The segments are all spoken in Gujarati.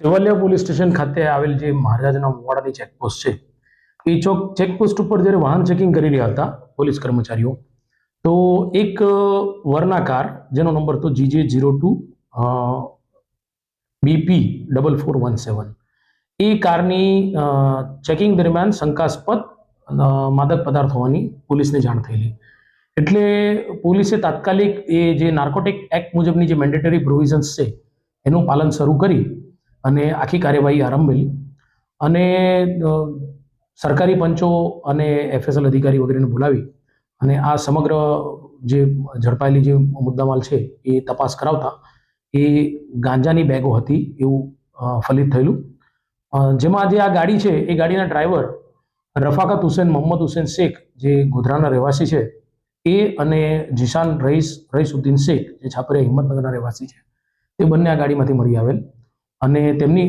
સેવાલિયા પોલીસ સ્ટેશન ખાતે આવેલ જે મહારાજના મોડાની ચેકપોસ્ટ છે, એ ચોક ચેકપોસ્ટ ઉપર જ્યારે વાહન ચેકિંગ કરી રહ્યા હતા પોલીસ કર્મચારીઓ, તો એક વરના કાર, જેનો નંબર તો GJ zero two BP double four one seven. એ કારની ચેકિંગ દરમિયાન શંકાસ્પદ માદક પદાર્થ હોવાની પોલીસને જાણ થયેલી. એટલે પોલીસે તાત્કાલિક એ જે નાર્કોટિક એક્ટ મુજબની જે મેન્ડેટરી પ્રોવિઝન્સ છે, એનું પાલન શરૂ કરી અને આખી કાર્યવાહી આરંભેલી. અને સરકારી પંચો અને એફએસએલ અધિકારી વગેરેને બોલાવી અને આ સમગ્ર જે ઝડપાયેલી જે મુદ્દામાલ છે એ તપાસ કરાવતા એ ગાંજાની બેગો હતી એવું ફલિત થયેલું. જેમાં જે આ ગાડી છે એ ગાડીના ડ્રાઈવર રફાકત હુસેન, મોહમ્મદ હુસેન શેખ જે ગોધરાના રહેવાસી છે એ અને જીશાન રઈસ, રઈસુદ્દીન શેખ જે છાપરિયા હિંમતનગરના રહેવાસી છે, તે બંને આ ગાડીમાંથી મળી આવેલ. અને તેમની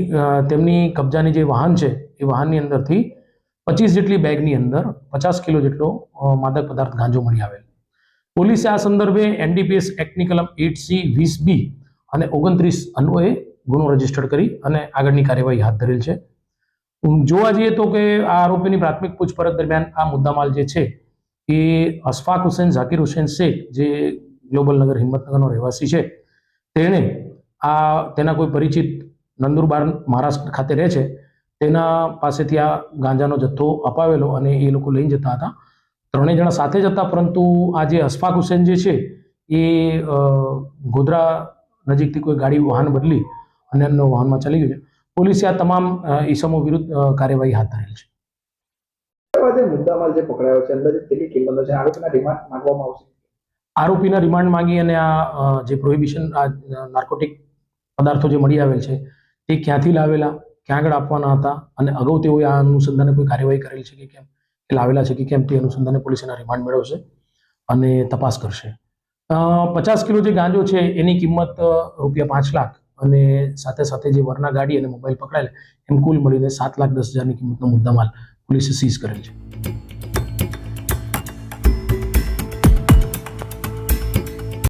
તેમની કબજાની જે વાહન છે, એ વાહનની અંદરથી પચીસ જેટલી બેગની અંદર પચાસ કિલો જેટલો માદક પદાર્થ ગાંજો મળી આવેલ. પોલીસે આ સંદર્ભે એનડીપીએસ એક્ટની કલમ એટ સી વીસ બી અને ઓગણત્રીસ અન્વયે ગુનો રજિસ્ટર કરી અને આગળની કાર્યવાહી હાથ ધરેલ છે. જોવા જઈએ તો કે આ આરોપીની પ્રાથમિક પૂછપરછ દરમિયાન આ મુદ્દામાલ જે છે, એ અશફાક હુસેન, ઝાકીર હુસેન શેખ, જે ગ્લોબલ નગર હિંમતનગરનો રહેવાસી છે, તેણે આ, તેના કોઈ પરિચિત નંદુરબાર મહારાષ્ટ્ર ખાતે રહે છે. તેના પાસેથી આ ગાંજાનો જથ્થો અપાવેલો અને એ લોકો લઈને જતા હતા. ત્રણેય જણા સાથે જ હતા પરંતુ આ જે અશફાક હુસેન જે છે એ ગોધરા નજીકથી કોઈ ગાડી વાહન બદલી અને એમનો વાહનમાં ચાલી ગયું છે. પોલીસે આ તમામ ઈસમો વિરુદ્ધ કાર્યવાહી હાથ ધરેલ છે. મુદ્દામાલ જે પકડાયો છે અંદાજિત કેટલી છે આરોપીના રિમાન્ડ માંગવામાં આવશે? આરોપીના રિમાન્ડ માંગી અને આ જે પ્રોહિબિશન આ નાર્કોટિક પદાર્થો જે મળી આવેલ છે તે ક્યાંથી લાવેલા, ક્યાં આગળ આપવાના હતા અને અગાઉ તેઓએ આ અનુસંધાને કોઈ કાર્યવાહી કરેલ છે કે કેમ? એ લાવેલા છે કે કેમ તે અનુસંધાને પોલીસ એના રિમાન્ડ મેળવશે અને તપાસ કરશે. પચાસ કિલો જે ગાંજો છે એની કિંમત રૂપિયા પાંચ લાખ અને સાથે સાથે જે વરના ગાડી અને મોબાઈલ પકડાયેલ, એમ કુલ મળીને સાત લાખ દસ હજારની કિંમતનો મુદ્દામાલ પોલીસે સીઝ કરેલ છે.